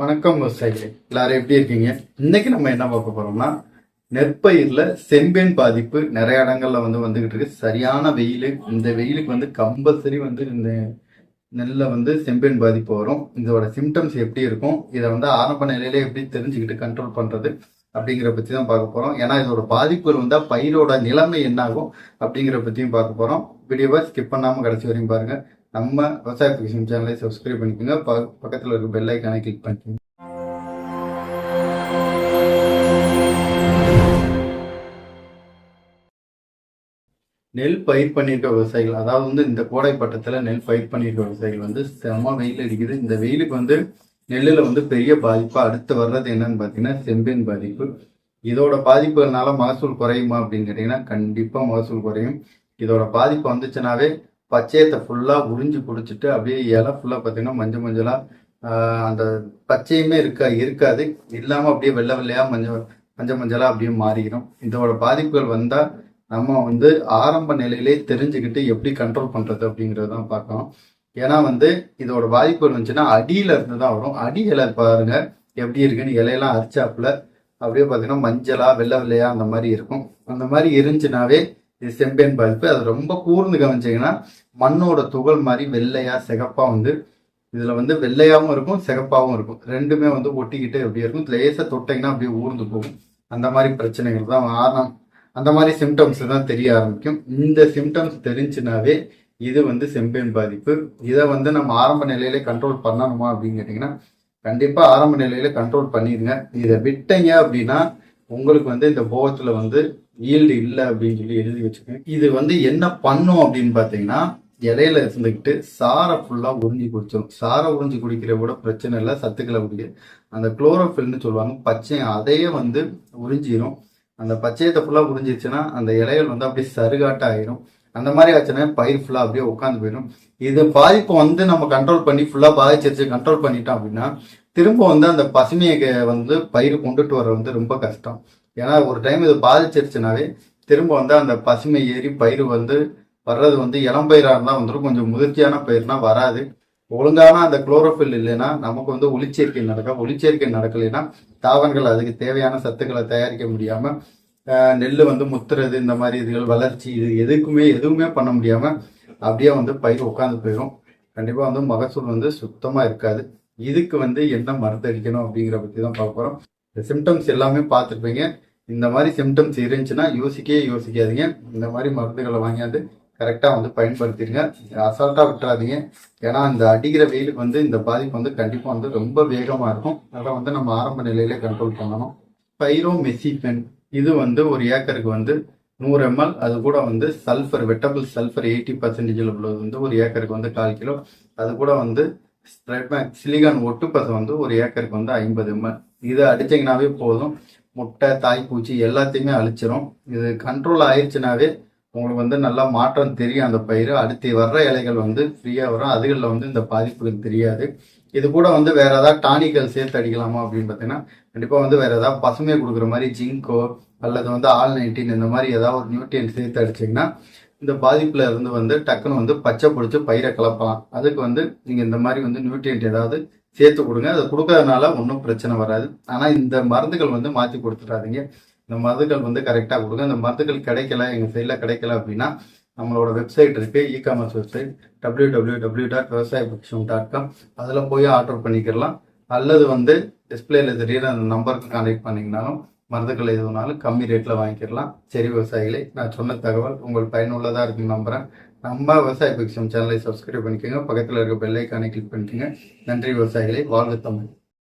வணக்கம் விவசாயிகளே எல்லாரும் எப்படி இருக்கீங்க? இன்னைக்கு நம்ம என்ன பார்க்க போறோம்னா நெற்பயிரில் செம்பேன் பாதிப்பு நிறைய இடங்கள்ல வந்து வந்துகிட்டு இருக்கு. சரியான வெயில் இந்த வெயிலுக்கு வந்து கம்பல்சரி வந்து இந்த நெல்ல வந்து செம்பேன் பாதிப்பு வரும். இதோட சிம்டம்ஸ் எப்படி இருக்கும்? இதை வந்து ஆரம்ப நிலையில எப்படி தெரிஞ்சுக்கிட்டு கண்ட்ரோல் பண்றது அப்படிங்கிற பத்தி தான் பார்க்க போறோம். ஏன்னா இதோட பாதிப்புகள் வந்தா பயிரோட நிலைமை என்னாகும் அப்படிங்கிற பத்தியும் பார்க்க போறோம். வீடியோவை ஸ்கிப் பண்ணாம கடைசி வரையும் பாருங்க. நம்ம விவசாயத்துக்கு விஷயம் சேனலை சப்ஸ்கிரைப் பண்ணிக்கோங்க. ப- பக்கத்துல இருக்க பெல் ஐக்கானை கிளிக் பண்ணிக்கோங்க. நெல் பயிர் பண்ணியிருக்க விவசாயிகள் அதாவது வந்து இந்த கோடை பட்டத்துல நெல் பயிர் பண்ணியிருக்க விவசாயிகள் வந்து செம வெயில் அடிக்குது. இந்த வெயிலுக்கு வந்து நெல்லுல வந்து பெரிய பாதிப்பு அடுத்து வர்றது என்னன்னு பாத்தீங்கன்னா செம்பின் பாதிப்பு. இதோட பாதிப்புகள்னால மகசூல் குறையுமா அப்படின்னு கேட்டீங்கன்னா கண்டிப்பா மகசூல் குறையும். இதோட பாதிப்பு வந்துச்சுனாவே பச்சையத்தை ஃபுல்லாக உறிஞ்சு குடிச்சிட்டு அப்படியே இலை ஃபுல்லாக பார்த்தீங்கன்னா மஞ்சள் மஞ்சளாக அந்த பச்சையுமே இருக்கா இருக்காது. இல்லாமல் அப்படியே வெள்ளை வெள்ளையாக மஞ்சள் மஞ்சள் மஞ்சளாக அப்படியே மாறிடும் இதோட பாதிப்புகள் வந்தால் நம்ம வந்து ஆரம்ப நிலையிலே தெரிஞ்சுக்கிட்டு எப்படி கண்ட்ரோல் பண்ணுறது அப்படிங்கிறது தான் பார்க்கணும். ஏன்னா வந்து இதோட பாதிப்புகள் வந்துச்சுன்னா அடியில இருந்து தான் வரும். அடி இலை பாருங்க எப்படி இருக்குன்னு இலையெல்லாம் அரிச்சாப்புல அப்படியே பார்த்தீங்கன்னா மஞ்சளா வெள்ளை வெள்ளையா அந்த மாதிரி இருக்கும். அந்த மாதிரி இருந்துச்சுனாவே இது செம்பேன் பாதிப்பு அது ரொம்ப கூர்ந்து கவனிச்சிங்கன்னா மண்ணோட துகள் மாதிரி வெள்ளையா சிகப்பா வந்து இதுல வந்து வெள்ளையாவும் இருக்கும் சிகப்பாவும் இருக்கும். ரெண்டுமே வந்து ஒட்டிக்கிட்டு அப்படியே இருக்கும். லேசா தொட்டிங்கன்னா அப்படியே ஊர்ந்து போகும். அந்த மாதிரி பிரச்சனைகள் தான் ஆரம்பம் அந்த மாதிரி சிம்டம்ஸ் தான் தெரிய ஆரம்பிக்கும். இந்த சிம்டம்ஸ் தெரிஞ்சுனாவே இது வந்து செம்பேன் பாதிப்பு. இதை வந்து நம்ம ஆரம்ப நிலையிலே கண்ட்ரோல் பண்ணணுமா அப்படின்னு கேட்டிங்கன்னா கண்டிப்பா ஆரம்ப நிலையில கண்ட்ரோல் பண்ணிடுங்க. இதை விட்டீங்க அப்படின்னா உங்களுக்கு வந்து இந்த போகத்துல வந்து ஈல்டு இல்லை அப்படின்னு சொல்லி எழுதி வச்சுக்கோங்க இது வந்து என்ன பண்ணும் அப்படின்னு பார்த்தீங்கன்னா இலையில இருந்துக்கிட்டு சாரை ஃபுல்லாக உறிஞ்சி குடிச்சிடும் சாரை உறிஞ்சி குடிக்கிற கூட பிரச்சனை இல்லை சத்துக்களை குடிக்க. அந்த குளோரோஃபில்னு சொல்லுவாங்க பச்சை அதையே வந்து உறிஞ்சிடும் அந்த பச்சையத்தை ஃபுல்லாக உறிஞ்சிருச்சுன்னா அந்த இலைகள் வந்து அப்படியே சருகாட்டாக ஆயிரும். அந்த மாதிரி ஆச்சுன்னா பயிர் ஃபுல்லாக அப்படியே உட்காந்து போயிடும் இது பாதிப்பு வந்து நம்ம கண்ட்ரோல் பண்ணி ஃபுல்லாக பாதிச்சிருச்சு கண்ட்ரோல் பண்ணிட்டோம் அப்படின்னா திரும்ப வந்து அந்த பசுமையை வந்து பயிர் கொண்டுட்டு வர வந்து ரொம்ப கஷ்டம். ஏன்னா ஒரு டைம் இது பாதிச்சிருச்சுனாவே திரும்ப வந்து அந்த பசுமை ஏறி பயிர் வந்து வர்றது வந்து இளம் பயிராக இருந்தால் வந்துடும் கொஞ்சம் முதிர்ச்சியான பயிர்னா வராது. ஒழுங்கான அந்த குளோரோஃபில் இல்லைன்னா நமக்கு வந்து ஒளிச்சேர்க்கை நடக்கும் ஒளிச்சேர்க்கை நடக்கலைன்னா தாவரங்கள் அதுக்கு தேவையான சத்துக்களை தயாரிக்க முடியாமல் நெல் வந்து முத்துறது இந்த மாதிரி இதுகள் வளர்ச்சி இது எதுக்குமே எதுவுமே பண்ண முடியாமல் அப்படியே வந்து பயிர் உட்காந்து போயிடும் கண்டிப்பாக வந்து மகசூல் வந்து சுத்தமாக இருக்காது. இதுக்கு வந்து என்ன மருந்து அடிக்கணும் அப்படிங்கிற பற்றி தான் பார்க்க போகிறோம் இந்த சிம்டம்ஸ் எல்லாமே பார்த்துருப்பீங்க. இந்த மாதிரி சிம்டம்ஸ் இருந்துச்சுன்னா யோசிக்கவே யோசிக்காதீங்க. இந்த மாதிரி மருந்துகளை வாங்கியாந்து கரெக்டாக வந்து பயன்படுத்திடுங்க. அசால்ட்டாக விட்டுறாதீங்க. ஏன்னா இந்த அடிக்கிற வெயிலுக்கு வந்து இந்த பாதிப்பு வந்து கண்டிப்பாக வந்து ரொம்ப வேகமாக இருக்கும். அதெல்லாம் வந்து நம்ம ஆரம்ப நிலையிலே கண்ட்ரோல் பண்ணணும். பைரோ மெசிபென் இது வந்து ஒரு ஏக்கருக்கு வந்து நூறு எம்எல் அது கூட வந்து சல்ஃபர் வெட்டபிள் சல்ஃபர் எயிட்டி பர்சன்டேஜில் உள்ளது வந்து ஒரு ஏக்கருக்கு வந்து கால் கிலோ. அது கூட வந்து ஸ்ப்ரெட்மேக் சிலிகான் ஒட்டுப்பசம் வந்து ஒரு ஏக்கருக்கு வந்து ஐம்பது எம்எல் இதை அடிச்சீங்கன்னாவே போதும். முட்டை தாய்ப்பூச்சி எல்லாத்தையுமே அழிச்சிரும். இது கண்ட்ரோல் ஆயிடுச்சுனாவே உங்களுக்கு வந்து நல்லா மாற்றம் தெரியும் அந்த பயிர் அடுத்து வர்ற இலைகள் வந்து ஃப்ரீயாக வரும். அதுகளில் வந்து இந்த பாதிப்புகள் தெரியாது. இது கூட வந்து வேற ஏதாவது டானிக்கல் சேர்த்து அடிக்கலாமா அப்படின்னு பார்த்தீங்கன்னா கண்டிப்பாக வந்து வேற ஏதாவது பசுமையை கொடுக்குற மாதிரி ஜிங்கோ அல்லது வந்து ஆல் நைன்டீன் இந்த மாதிரி ஏதாவது ஒரு நியூட்ரியன் சேர்த்து அடிச்சிங்கன்னா இந்த பாதிப்புல இருந்து வந்து டக்குன்னு வந்து பச்சை பிடிச்சி பயிரை கலப்பலாம் அதுக்கு வந்து நீங்க இந்த மாதிரி வந்து நியூட்ரியன்ட் ஏதாவது சேர்த்து கொடுங்க. அதை கொடுக்கறதுனால ஒன்றும் பிரச்சனை வராது. ஆனா இந்த மருந்துகள் வந்து மாத்தி கொடுத்துடாதீங்க. இந்த மருந்துகள் வந்து கரெக்டாக கொடுங்க. இந்த மருந்துகள் கிடைக்கல எங்க சைட்ல கிடைக்கல அப்படின்னா நம்மளோட வெப்சைட் இருக்கு. E commerce website W W W dot விவசாய டாட் காம் அதில் போய் ஆர்டர் பண்ணிக்கலாம் அல்லது வந்து டிஸ்பிளேல தெரியுற அந்த நம்பருக்கு கான்டெக்ட் பண்ணீங்கனாலும் மருந்துகள் எதுனாலும் கம்மி ரேட்டில் வாங்கிக்கலாம் சரி விவசாயிகளை நான் சொன்ன தகவல் உங்களுக்கு பயனுள்ளதாக இருக்குன்னு நம்புகிறேன் நம்ம விவசாய பிக்ஷம் சேனலை சப்ஸ்கிரைப் பண்ணிக்கோங்க. பக்கத்தில் இருக்க பெல்லைக்கானை கிளிக் பண்ணிக்கோங்க. நன்றி விவசாயிகளை. வாழ்வு தமிழ்.